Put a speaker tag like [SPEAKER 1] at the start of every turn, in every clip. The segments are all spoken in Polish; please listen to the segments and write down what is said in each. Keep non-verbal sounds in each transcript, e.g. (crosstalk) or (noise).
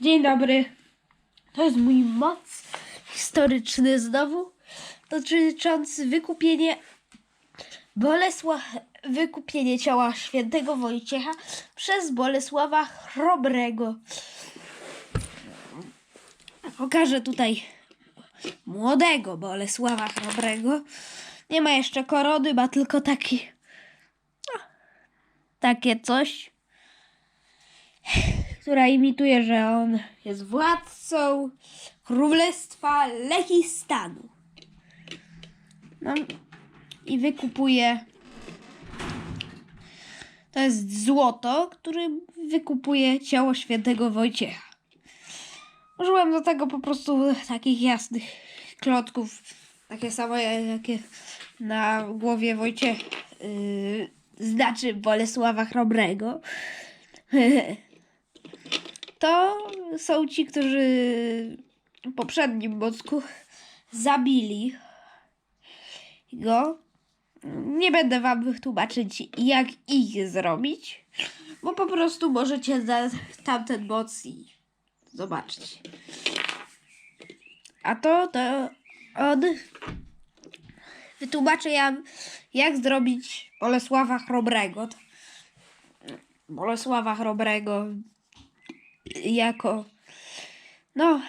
[SPEAKER 1] Dzień dobry. To jest mój moc historyczny znowu, dotyczący wykupienie Bolesła, wykupienie ciała świętego Wojciecha przez Bolesława Chrobrego. Pokażę tutaj młodego Bolesława Chrobrego. Nie ma jeszcze korony, ma tylko taki no, takie coś która imituje, że on jest władcą królestwa Lechistanu. No i wykupuje. To jest złoto, który wykupuje ciało świętego Wojciecha. Użyłem do tego po prostu takich jasnych klotków, takie same jakie na głowie Wojciecha. Yy, znaczy Bolesława Chrobrego. (laughs) to są ci, którzy w poprzednim mocku zabili go. Nie będę wam tłumaczyć, jak ich zrobić, bo po prostu możecie tamten moc i zobaczyć. A to, to on wytłumaczy ja, jak zrobić Bolesława Chrobrego. Bolesława Chrobrego jako no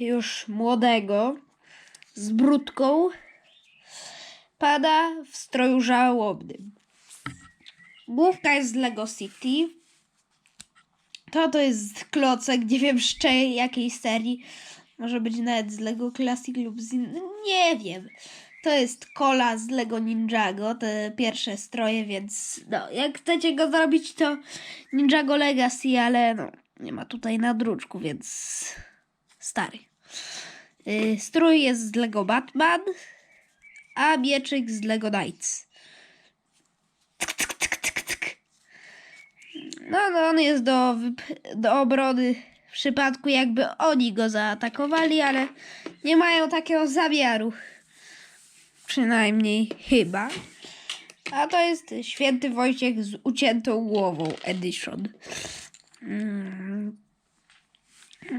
[SPEAKER 1] już młodego z brudką pada w stroju żałobnym. Główka jest z Lego City. To to jest klocek, nie wiem z jakiej serii. Może być nawet z Lego Classic lub z. Nie wiem. To jest kola z Lego Ninjago, te pierwsze stroje, więc no, jak chcecie go zrobić, to Ninjago Legacy, ale no, nie ma tutaj nadruczku, więc stary. Yy, strój jest z Lego Batman, a mieczyk z Lego Knights. Tk, tk, tk, tk, tk. No, no, on jest do, do obrony w przypadku jakby oni go zaatakowali, ale nie mają takiego zamiaru. Przynajmniej chyba. A to jest święty Wojciech z uciętą głową edition. Mm.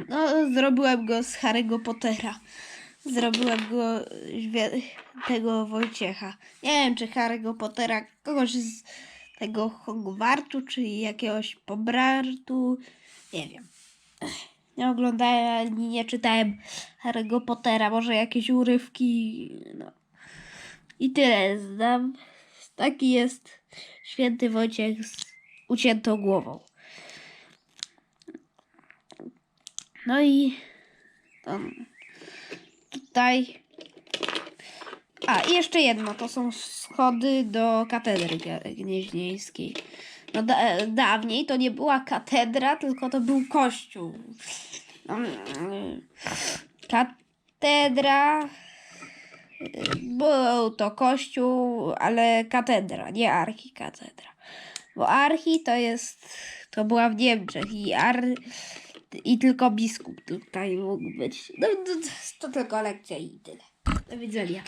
[SPEAKER 1] No, zrobiłem go z Harry'ego Pottera. Zrobiłem go tego Wojciecha. Nie wiem, czy Harry'ego Pottera, kogoś z tego Hogwartu, czy jakiegoś Pobrartu. Nie wiem. Nie oglądałem ani nie czytałem Harry'ego Pottera. Może jakieś urywki. No. I tyle znam. Taki jest święty Wojciech z uciętą głową. No i tam, tutaj. A, i jeszcze jedno, to są schody do katedry gnieźnieńskiej. No da, dawniej to nie była katedra, tylko to był kościół. No, katedra. Był to kościół, ale katedra, nie archikatedra. Bo archi to jest. To była w Niemczech i ar. I tylko biskup tutaj mógł być. No, no to tylko lekcja i tyle. Do widzenia.